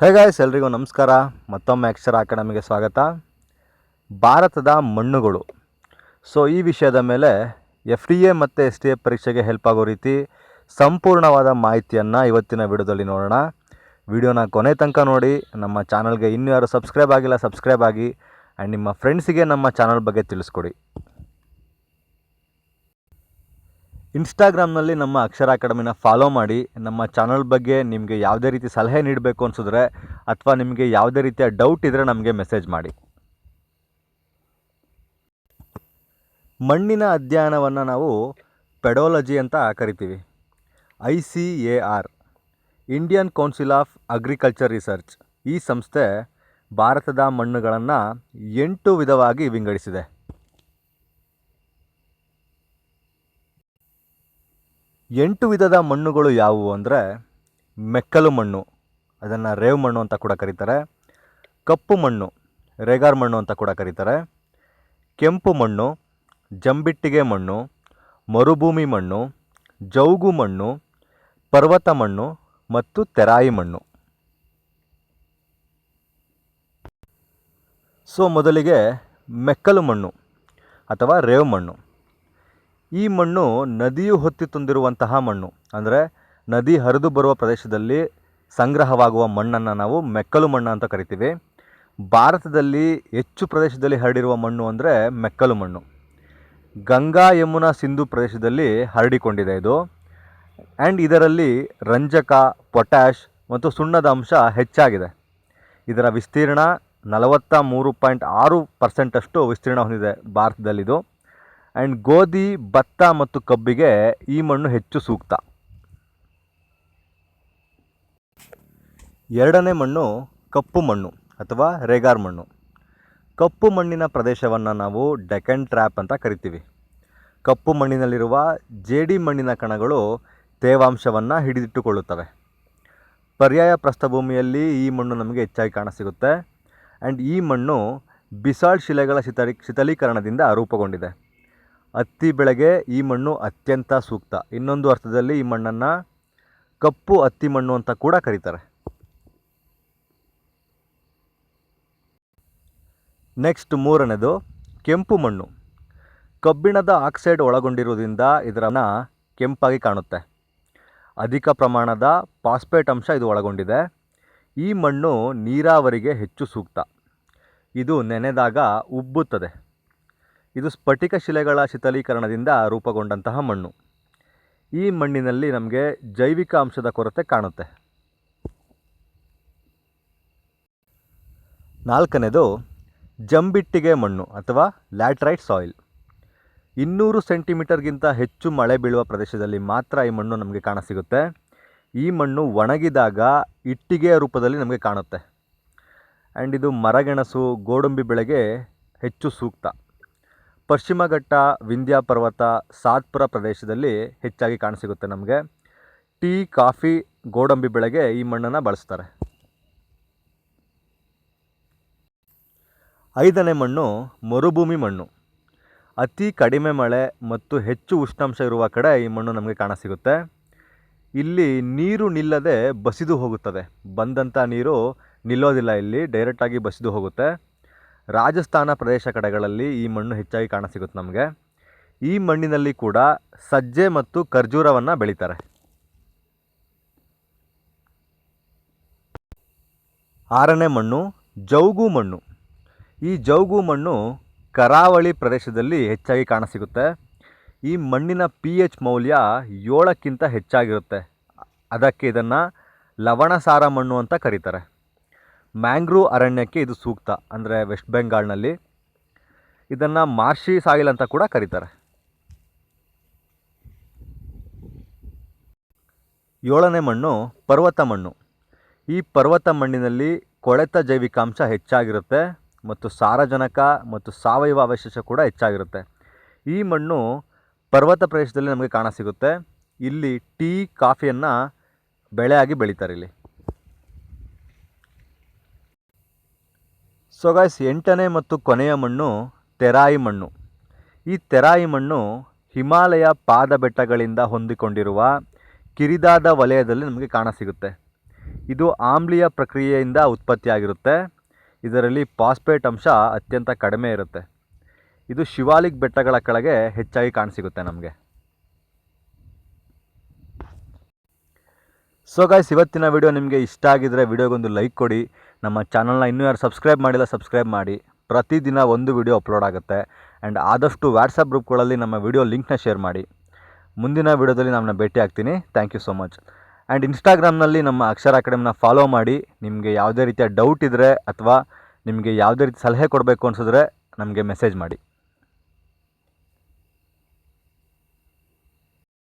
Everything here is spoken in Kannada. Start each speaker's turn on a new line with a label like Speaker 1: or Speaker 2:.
Speaker 1: ಹೇ ಗಾಯ್ಸ್ ಎಲ್ರಿಗೂ ನಮಸ್ಕಾರ. ಮತ್ತೊಮ್ಮೆ ಅಕ್ಷರ ಅಕಾಡೆಮಿಗೆ ಸ್ವಾಗತ. ಭಾರತದ ಮಣ್ಣುಗಳು. ಸೊ ಈ ವಿಷಯದ ಮೇಲೆ ಎಫ್ ಡಿ ಎ ಮತ್ತು ಎಸ್ ಟಿ ಎ ಪರೀಕ್ಷೆಗೆ ಹೆಲ್ಪ್ ಆಗೋ ರೀತಿ ಸಂಪೂರ್ಣವಾದ ಮಾಹಿತಿಯನ್ನು ಇವತ್ತಿನ ವಿಡಿಯೋದಲ್ಲಿ ನೋಡೋಣ. ವಿಡಿಯೋನ ಕೊನೆ ತನಕ ನೋಡಿ. ನಮ್ಮ ಚಾನಲ್ಗೆ ಇನ್ನೂ ಯಾರು ಸಬ್ಸ್ಕ್ರೈಬ್ ಆಗಿಲ್ಲ ಸಬ್ಸ್ಕ್ರೈಬ್ ಆಗಿ. ಆ್ಯಂಡ್ ನಿಮ್ಮ ಫ್ರೆಂಡ್ಸಿಗೆ ನಮ್ಮ ಚಾನಲ್ ಬಗ್ಗೆ ತಿಳಿಸ್ಕೊಡಿ. ಇನ್ಸ್ಟಾಗ್ರಾಮ್ನಲ್ಲಿ ನಮ್ಮ ಅಕ್ಷರ ಅಕಾಡೆಮಿನ ಫಾಲೋ ಮಾಡಿ, ನಮ್ಮ ಚಾನಲ್ ಬಗ್ಗೆ ನಿಮಗೆ ಯಾವುದೇ ರೀತಿ ಸಲಹೆ ನೀಡಬೇಕು ಅನಿಸಿದ್ರೆ ಅಥವಾ ನಿಮಗೆ ಯಾವುದೇ ರೀತಿಯ ಡೌಟ್ ಇದ್ದರೆ ನಮಗೆ ಮೆಸೇಜ್ ಮಾಡಿ. ಮಣ್ಣಿನ ಅಧ್ಯಯನವನ್ನು ನಾವು ಪೆಡೋಲಜಿ ಅಂತ ಕರಿತೀವಿ. I C A R Indian council of agriculture research ಈ ಸಂಸ್ಥೆ ಭಾರತದ ಮಣ್ಣುಗಳನ್ನು ಎಂಟು ವಿಧವಾಗಿ ವಿಂಗಡಿಸಿದೆ. ಎಂಟು ವಿಧದ ಮಣ್ಣುಗಳು ಯಾವುವು ಅಂದರೆ ಮೆಕ್ಕಲು ಮಣ್ಣು, ಅದನ್ನು ರೇವ್ ಮಣ್ಣು ಅಂತ ಕೂಡ ಕರೀತಾರೆ. ಕಪ್ಪು ಮಣ್ಣು, ರೇಗಾರ್ ಮಣ್ಣು ಅಂತ ಕೂಡ ಕರೀತಾರೆ. ಕೆಂಪು ಮಣ್ಣು, ಜಂಬಿಟ್ಟಿಗೆ ಮಣ್ಣು, ಮರುಭೂಮಿ ಮಣ್ಣು, ಜೌಗು ಮಣ್ಣು, ಪರ್ವತ ಮಣ್ಣು ಮತ್ತು ತೆರಾಯಿ ಮಣ್ಣು. ಸೊ, ಮೊದಲಿಗೆ ಮೆಕ್ಕಲು ಮಣ್ಣು ಅಥವಾ ರೇವ್ ಮಣ್ಣು. ಈ ಮಣ್ಣು ನದಿಯು ಹೊತ್ತಿ ತಂದಿರುವಂತಹ ಮಣ್ಣು. ಅಂದರೆ ನದಿ ಹರಿದು ಬರುವ ಪ್ರದೇಶದಲ್ಲಿ ಸಂಗ್ರಹವಾಗುವ ಮಣ್ಣನ್ನು ನಾವು ಮೆಕ್ಕಲು ಮಣ್ಣು ಅಂತ ಕರಿತೀವಿ. ಭಾರತದಲ್ಲಿ ಹೆಚ್ಚು ಪ್ರದೇಶದಲ್ಲಿ ಹರಡಿರುವ ಮಣ್ಣು ಅಂದರೆ ಮೆಕ್ಕಲು ಮಣ್ಣು. ಗಂಗಾ ಯಮುನಾ ಸಿಂಧು ಪ್ರದೇಶದಲ್ಲಿ ಹರಡಿಕೊಂಡಿದೆ ಇದು. ಆ್ಯಂಡ್ ಇದರಲ್ಲಿ ರಂಜಕ, ಪೊಟ್ಯಾಷ್ ಮತ್ತು ಸುಣ್ಣದ ಅಂಶ ಹೆಚ್ಚಾಗಿದೆ. ಇದರ ವಿಸ್ತೀರ್ಣ ನಲವತ್ತ ಮೂರು ಪಾಯಿಂಟ್ ಆರು ಪರ್ಸೆಂಟಷ್ಟು ವಿಸ್ತೀರ್ಣ ಹೊಂದಿದೆ ಭಾರತದಲ್ಲಿದು. ಆ್ಯಂಡ್ ಗೋಧಿ, ಭತ್ತ ಮತ್ತು ಕಬ್ಬಿಗೆ ಈ ಮಣ್ಣು ಹೆಚ್ಚು ಸೂಕ್ತ. ಎರಡನೇ ಮಣ್ಣು ಕಪ್ಪು ಮಣ್ಣು ಅಥವಾ ರೇಗಾರ್ ಮಣ್ಣು. ಕಪ್ಪು ಮಣ್ಣಿನ ಪ್ರದೇಶವನ್ನು ನಾವು ಡೆಕನ್ ಟ್ರ್ಯಾಪ್ ಅಂತ ಕರಿತೀವಿ. ಕಪ್ಪು ಮಣ್ಣಿನಲ್ಲಿರುವ ಜೇಡಿ ಮಣ್ಣಿನ ಕಣಗಳು ತೇವಾಂಶವನ್ನು ಹಿಡಿದಿಟ್ಟುಕೊಳ್ಳುತ್ತವೆ. ಪರ್ಯಾಯ ಪ್ರಸ್ಥಭೂಮಿಯಲ್ಲಿ ಈ ಮಣ್ಣು ನಮಗೆ ಹೆಚ್ಚಾಗಿ ಕಾಣಸಿಗುತ್ತೆ. ಆ್ಯಂಡ್ ಈ ಮಣ್ಣು ಬಿಸಾಳ್ ಶಿಲೆಗಳ ಶಿತಲಿ ಶಿಥಲೀಕರಣದಿಂದ ರೂಪುಗೊಂಡಿದೆ. ಹತ್ತಿ ಬೆಳೆಗೆ ಈ ಮಣ್ಣು ಅತ್ಯಂತ ಸೂಕ್ತ. ಇನ್ನೊಂದು ಅರ್ಥದಲ್ಲಿ ಈ ಮಣ್ಣನ್ನು ಕಪ್ಪು ಹತ್ತಿ ಮಣ್ಣು ಅಂತ ಕೂಡ ಕರೀತಾರೆ. ನೆಕ್ಸ್ಟ್ ಮೂರನೇದು ಕೆಂಪು ಮಣ್ಣು. ಕಬ್ಬಿಣದ ಆಕ್ಸೈಡ್ ಒಳಗೊಂಡಿರುವುದರಿಂದ ಇದರನ್ನು ಕೆಂಪಾಗಿ ಕಾಣುತ್ತೆ. ಅಧಿಕ ಪ್ರಮಾಣದ ಫಾಸ್ಫೇಟ್ ಅಂಶ ಇದು ಒಳಗೊಂಡಿದೆ. ಈ ಮಣ್ಣು ನೀರಾವರಿಗೆ ಹೆಚ್ಚು ಸೂಕ್ತ. ಇದು ನೆನೆದಾಗ ಉಬ್ಬುತ್ತದೆ. ಇದು ಸ್ಫಟಿಕ ಶಿಲೆಗಳ ಶಿಥಲೀಕರಣದಿಂದ ರೂಪುಗೊಂಡಂತಹ ಮಣ್ಣು. ಈ ಮಣ್ಣಿನಲ್ಲಿ ನಮಗೆ ಜೈವಿಕ ಅಂಶದ ಕೊರತೆ ಕಾಣುತ್ತೆ. ನಾಲ್ಕನೇದು ಜಂಬಿಟ್ಟಿಗೆ ಮಣ್ಣು ಅಥವಾ ಲ್ಯಾಟ್ರೈಟ್ ಸಾಯಿಲ್. ಇನ್ನೂರು ಸೆಂಟಿಮೀಟರ್ಗಿಂತ ಹೆಚ್ಚು ಮಳೆ ಬೀಳುವ ಪ್ರದೇಶದಲ್ಲಿ ಮಾತ್ರ ಈ ಮಣ್ಣು ನಮಗೆ ಕಾಣಸಿಗುತ್ತೆ. ಈ ಮಣ್ಣು ಒಣಗಿದಾಗ ಇಟ್ಟಿಗೆಯ ರೂಪದಲ್ಲಿ ನಮಗೆ ಕಾಣುತ್ತೆ. ಆ್ಯಂಡ್ ಇದು ಮರಗೆಣಸು, ಗೋಡಂಬಿ ಬೆಳೆಗೆ ಹೆಚ್ಚು ಸೂಕ್ತ. ಪಶ್ಚಿಮ ಘಟ್ಟ ವಿಂಧ್ಯ ಪರ್ವತ ಸಾತ್ಪುರ ಪ್ರದೇಶದಲ್ಲಿ ಹೆಚ್ಚಾಗಿ ಕಾಣಸಿಗುತ್ತೆ ನಮಗೆ. ಟೀ, ಕಾಫಿ, ಗೋಡಂಬಿ ಬೆಳೆಗೆ ಈ ಮಣ್ಣನ್ನು ಬಳಸ್ತಾರೆ. ಐದನೇ ಮಣ್ಣು ಮರುಭೂಮಿ ಮಣ್ಣು. ಅತಿ ಕಡಿಮೆ ಮಳೆ ಮತ್ತು ಹೆಚ್ಚು ಉಷ್ಣಾಂಶ ಇರುವ ಕಡೆ ಈ ಮಣ್ಣು ನಮಗೆ ಕಾಣಸಿಗುತ್ತೆ. ಇಲ್ಲಿ ನೀರು ನಿಲ್ಲದೆ ಬಸಿದು ಹೋಗುತ್ತದೆ. ಬಂದಂಥ ನೀರು ನಿಲ್ಲೋದಿಲ್ಲ ಇಲ್ಲಿ ಡೈರೆಕ್ಟಾಗಿ ಬಸಿದು ಹೋಗುತ್ತೆ. ರಾಜಸ್ಥಾನ ಪ್ರದೇಶ ಕಡೆಗಳಲ್ಲಿ ಈ ಮಣ್ಣು ಹೆಚ್ಚಾಗಿ ಕಾಣಸಿಗುತ್ತೆ ನಮಗೆ. ಈ ಮಣ್ಣಿನಲ್ಲಿ ಕೂಡ ಸಜ್ಜೆ ಮತ್ತು ಖರ್ಜೂರವನ್ನು ಬೆಳೀತಾರೆ. ಆರನೇ ಮಣ್ಣು ಜೌಗು ಮಣ್ಣು. ಈ ಜೌಗು ಮಣ್ಣು ಕರಾವಳಿ ಪ್ರದೇಶದಲ್ಲಿ ಹೆಚ್ಚಾಗಿ ಕಾಣಸಿಗುತ್ತೆ. ಈ ಮಣ್ಣಿನ ಪಿ ಎಚ್ ಮೌಲ್ಯ ಏಳಕ್ಕಿಂತ ಹೆಚ್ಚಾಗಿರುತ್ತೆ. ಅದಕ್ಕೆ ಇದನ್ನು ಲವಣಸಾರ ಮಣ್ಣು ಅಂತ ಕರೀತಾರೆ. ಮ್ಯಾಂಗ್ರೂವ್ ಅರಣ್ಯಕ್ಕೆ ಇದು ಸೂಕ್ತ, ಅಂದರೆ ವೆಸ್ಟ್ ಬೆಂಗಾಲ್ನಲ್ಲಿ. ಇದನ್ನು ಮಾರ್ಷಿ ಸಾಯಿಲ್ ಅಂತ ಕೂಡ ಕರೀತಾರೆ. ಏಳನೇ ಮಣ್ಣು ಪರ್ವತ ಮಣ್ಣು. ಈ ಪರ್ವತ ಮಣ್ಣಿನಲ್ಲಿ ಕೊಳೆತ ಜೈವಿಕಾಂಶ ಹೆಚ್ಚಾಗಿರುತ್ತೆ ಮತ್ತು ಸಾರಜನಕ ಮತ್ತು ಸಾವಯವ ಅವಶೇಷ ಕೂಡ ಹೆಚ್ಚಾಗಿರುತ್ತೆ. ಈ ಮಣ್ಣು ಪರ್ವತ ಪ್ರದೇಶದಲ್ಲಿ ನಮಗೆ ಕಾಣಸಿಗುತ್ತೆ ಇಲ್ಲಿ ಟೀ, ಕಾಫಿಯನ್ನು ಬೆಳೆಯಾಗಿ ಬೆಳೀತಾರೆ ಇಲ್ಲಿ. ಸೊ ಗಾಯ್ಸ್ ಎಂಟನೇ ಮತ್ತು ಕೊನೆಯ ಮಣ್ಣು ತೆರಾಯಿ ಮಣ್ಣು. ಈ ತೆರಾಯಿ ಮಣ್ಣು ಹಿಮಾಲಯ ಪಾದ ಬೆಟ್ಟಗಳಿಂದ ಹೊಂದಿಕೊಂಡಿರುವ ಕಿರಿದಾದ ವಲಯದಲ್ಲಿ ನಮಗೆ ಕಾಣಸಿಗುತ್ತೆ. ಇದು ಆಮ್ಲೀಯ ಪ್ರಕ್ರಿಯೆಯಿಂದ ಉತ್ಪತ್ತಿಯಾಗಿರುತ್ತೆ. ಇದರಲ್ಲಿ ಪಾಸ್ಪೇಟ್ ಅಂಶ ಅತ್ಯಂತ ಕಡಿಮೆ ಇರುತ್ತೆ. ಇದು ಶಿವಾಲಿಕ್ ಬೆಟ್ಟಗಳ ಕೆಳಗೆ ಹೆಚ್ಚಾಗಿ ಕಾಣಸಿಗುತ್ತೆ ನಮಗೆ. ಸೊ ಗಾಯ್ಸ್ ಇವತ್ತಿನ ವಿಡಿಯೋ ನಿಮಗೆ ಇಷ್ಟ ಆಗಿದ್ದರೆ ವಿಡಿಯೋಗೊಂದು ಲೈಕ್ ಕೊಡಿ. ನಮ್ಮ ಚಾನಲ್ನ ಇನ್ನೂ ಯಾರು ಸಬ್ಸ್ಕ್ರೈಬ್ ಮಾಡಿಲ್ಲ, ಸಬ್ಸ್ಕ್ರೈಬ್ ಮಾಡಿ. ಪ್ರತಿದಿನ ಒಂದು ವಿಡಿಯೋ ಅಪ್ಲೋಡ್ ಆಗುತ್ತೆ. ಆ್ಯಂಡ್ ಆದಷ್ಟು ವಾಟ್ಸಪ್ ಗ್ರೂಪ್ಗಳಲ್ಲಿ ನಮ್ಮ ವಿಡಿಯೋ ಲಿಂಕ್ನ ಶೇರ್ ಮಾಡಿ. ಮುಂದಿನ ವಿಡಿಯೋದಲ್ಲಿ ನಮ್ಮನ್ನ ಭೇಟಿ ಆಗ್ತೀನಿ. Thank you so much and ಇನ್ಸ್ಟಾಗ್ರಾಮ್ನಲ್ಲಿ ನಮ್ಮ ಅಕ್ಷರ ಅಕಾಡೆಮಿನ ಫಾಲೋ ಮಾಡಿ. ನಿಮಗೆ ಯಾವುದೇ ರೀತಿಯ ಡೌಟ್ ಇದ್ದರೆ ಅಥವಾ ನಿಮಗೆ ಯಾವುದೇ ರೀತಿ ಸಲಹೆ ಕೊಡಬೇಕು ಅನಿಸಿದ್ರೆ ನಮಗೆ ಮೆಸೇಜ್ ಮಾಡಿ.